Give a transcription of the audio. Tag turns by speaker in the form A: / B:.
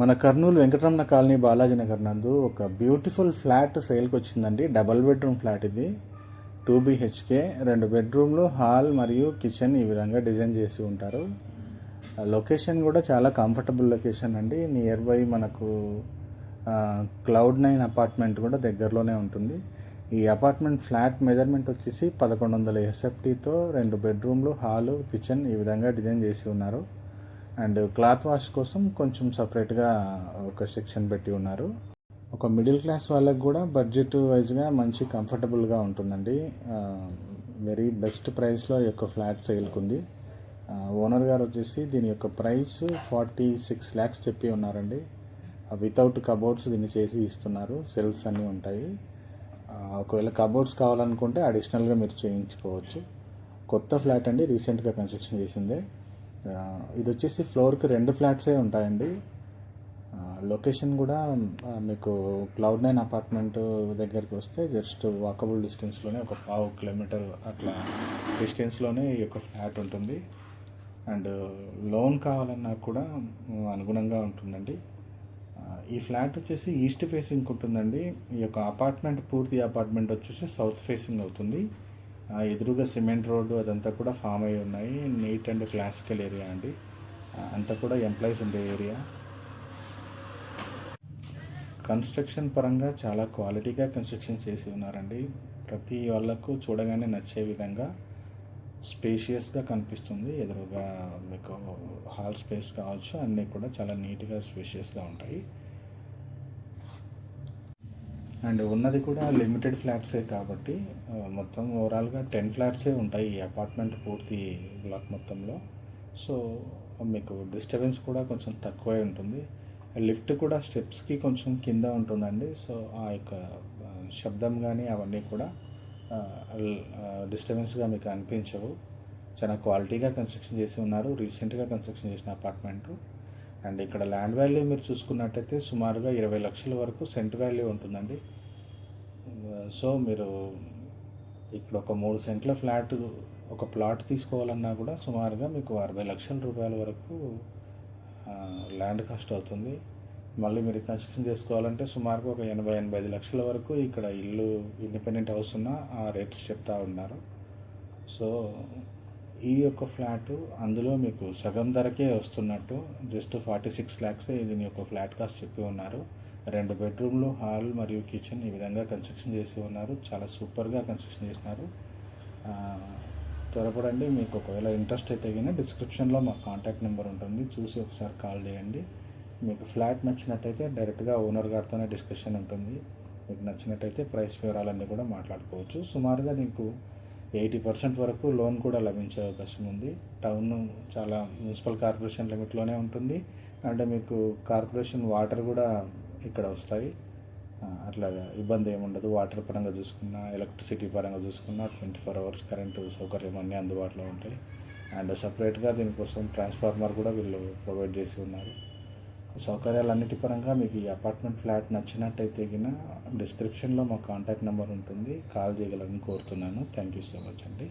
A: మన కర్నూలు వెంకటరమణ కాలనీ బాలాజీ నగర్ నందు ఒక బ్యూటిఫుల్ ఫ్లాట్ సేల్కి వచ్చిందండి డబల్ బెడ్రూమ్ ఫ్లాట్ ఇది. టూ బీహెచ్కే రెండు బెడ్రూమ్లు హాల్ మరియు కిచెన్ ఈ విధంగా డిజైన్ చేసి ఉంటారు. లొకేషన్ కూడా చాలా కంఫర్టబుల్ లొకేషన్ అండి. నియర్ బై మనకు క్లౌడ్ నైన్ అపార్ట్మెంట్ కూడా దగ్గరలోనే ఉంటుంది. ఈ అపార్ట్మెంట్ ఫ్లాట్ మెజర్మెంట్ వచ్చేసి పదకొండు వందల ఎస్ఎఫ్టీతో రెండు బెడ్రూమ్లు హాలు కిచెన్ ఈ విధంగా డిజైన్ చేసి ఉన్నారు. అండ్ క్లాత్ వాష్ కోసం కొంచెం సపరేట్గా ఒక సెక్షన్ పెట్టి ఉన్నారు. ఒక మిడిల్ క్లాస్ వాళ్ళకి కూడా బడ్జెట్ వైజ్గా మంచి కంఫర్టబుల్గా ఉంటుందండి. వెరీ బెస్ట్ ప్రైస్లో ఈ యొక్క ఫ్లాట్ సేల్కుంది. ఓనర్ గారు వచ్చేసి దీని యొక్క ప్రైస్ ఫార్టీ సిక్స్ ల్యాక్స్ చెప్పి ఉన్నారండి. వితౌట్ కబోర్డ్స్ దీన్ని చేసి ఇస్తున్నారు. సెల్ఫ్స్ అన్నీ ఉంటాయి. ఒకవేళ కబోర్డ్స్ కావాలనుకుంటే అడిషనల్గా మీరు చేయించుకోవచ్చు. కొత్త ఫ్లాట్ అండి రీసెంట్గా కన్స్ట్రక్షన్ చేసిందే. ఇది వచ్చేసి ఫ్లోర్కి రెండు ఫ్లాట్సే ఉంటాయండి. లొకేషన్ కూడా మీకు క్లౌడ్ నైన్ అపార్ట్మెంట్ దగ్గరికి వస్తే జస్ట్ వాకబుల్ డిస్టెన్స్లోనే ఒక పావు కిలోమీటర్ అట్లా డిస్టెన్స్లోనే ఈ యొక్క ఫ్లాట్ ఉంటుంది. అండ్ లోన్ కావాలన్నా కూడా అనుగుణంగా ఉంటుందండి. ఈ ఫ్లాట్ వచ్చేసి ఈస్ట్ ఫేసింగ్ ఉంటుందండి ఈ యొక్క అపార్ట్మెంట్ పూర్తి అపార్ట్మెంట్ వచ్చేసి సౌత్ ఫేసింగ్ అవుతుంది. ఎదురుగా సిమెంట్ రోడ్డు అదంతా కూడా ఫామ్ అయి ఉన్నాయి. నీట్ అండ్ క్లాసికల్ ఏరియా అండి. అంతా కూడా ఎంప్లాయీస్ ఉండే ఏరియా. కన్స్ట్రక్షన్ పరంగా చాలా క్వాలిటీగా కన్స్ట్రక్షన్ చేసి ఉన్నారండి. ప్రతి వాళ్ళకు చూడగానే నచ్చే విధంగా స్పేషియస్గా కనిపిస్తుంది. ఎదురుగా మీకు హాల్ స్పేస్ కావచ్చు అన్నీ కూడా చాలా నీట్గా స్పేషియస్గా ఉంటాయి. అండ్ ఉన్నది కూడా లిమిటెడ్ ఫ్లాట్సే కాబట్టి మొత్తం ఓవరాల్గా టెన్ ఫ్లాట్సే ఉంటాయి ఈ అపార్ట్మెంట్ పూర్తి బ్లాక్ మొత్తంలో. సో మీకు డిస్టర్బెన్స్ కూడా కొంచెం తక్కువే ఉంటుంది. లిఫ్ట్ కూడా స్టెప్స్కి కొంచెం కింద ఉంటుందండి. సో ఆ యొక్క శబ్దం కానీ అవన్నీ కూడా డిస్టర్బెన్స్గా మీకు అనిపించవు. చాలా క్వాలిటీగా కన్స్ట్రక్షన్ చేసి ఉన్నారు. రీసెంట్గా కన్స్ట్రక్షన్ చేసిన అపార్ట్మెంట్. అండ్ ఇక్కడ ల్యాండ్ వాల్యూ మీరు చూసుకున్నట్టయితే సుమారుగా ఇరవై లక్షల వరకు సెంట్ వాల్యూ ఉంటుందండి. సో మీరు ఇక్కడ ఒక మూడు సెంట్ల ఫ్లాట్ ఒక ప్లాట్ తీసుకోవాలన్నా కూడా సుమారుగా మీకు అరవై లక్షల రూపాయల వరకు ల్యాండ్ కాస్ట్ అవుతుంది. మళ్ళీ మీరు కన్స్ట్రక్షన్ చేసుకోవాలంటే సుమారుగా ఒక ఎనభై ఎనభై ఐదు లక్షల వరకు ఇక్కడ ఇల్లు ఇండిపెండెంట్ హౌస్ ఉన్న ఆ రేట్స్ చెప్తా ఉన్నారు. సో ఈ యొక్క ఫ్లాట్ అందులో మీకు సగం ధరకే వస్తున్నట్టు జస్ట్ ఫార్టీ సిక్స్ ల్యాక్స్ దీని యొక్క ఫ్లాట్ కాస్ట్ చెప్పి ఉన్నారు. రెండు బెడ్రూమ్లు హాల్ మరియు కిచెన్ ఈ విధంగా కన్స్ట్రక్షన్ చేసి ఉన్నారు. చాలా సూపర్గా కన్స్ట్రక్షన్ చేసినారు. త్వరపడండి మీకు ఒకవేళ ఇంట్రెస్ట్ అయితే కానీ డిస్క్రిప్షన్లో మా కాంటాక్ట్ నెంబర్ ఉంటుంది. చూసి ఒకసారి కాల్ చేయండి. మీకు ఫ్లాట్ నచ్చినట్టయితే డైరెక్ట్గా ఓనర్ గారితోనే డిస్కషన్ ఉంటుంది. మీకు నచ్చినట్టయితే ప్రైస్ వివరాలన్నీ కూడా మాట్లాడుకోవచ్చు. సుమారుగా మీకు ఎయిటీ పర్సెంట్ వరకు లోన్ కూడా లభించే అవకాశం ఉంది. టౌన్ చాలా మున్సిపల్ కార్పొరేషన్ లిమిట్లోనే ఉంటుంది. అంటే మీకు కార్పొరేషన్ వాటర్ కూడా ఇక్కడ వస్తాయి. అట్లా ఇబ్బంది ఏముండదు వాటర్ పరంగా చూసుకున్నా ఎలక్ట్రిసిటీ పరంగా చూసుకున్నా ట్వంటీ ఫోర్ అవర్స్ కరెంటు సౌకర్యం అన్నీ అందుబాటులో ఉంటాయి. అండ్ సపరేట్గా దీనికోసం ట్రాన్స్ఫార్మర్ కూడా వీళ్ళు ప్రొవైడ్ చేసి ఉన్నారు. సౌకర్యాలన్నిటి పరంగా మీకు ఈ అపార్ట్మెంట్ ఫ్లాట్ నచ్చినట్టయితే గిన డిస్క్రిప్షన్లో మా కాంటాక్ట్ నెంబర్ ఉంటుంది. కాల్ చేయగలని కోరుతున్నాను. థ్యాంక్ యూ సో మచ్ అండి.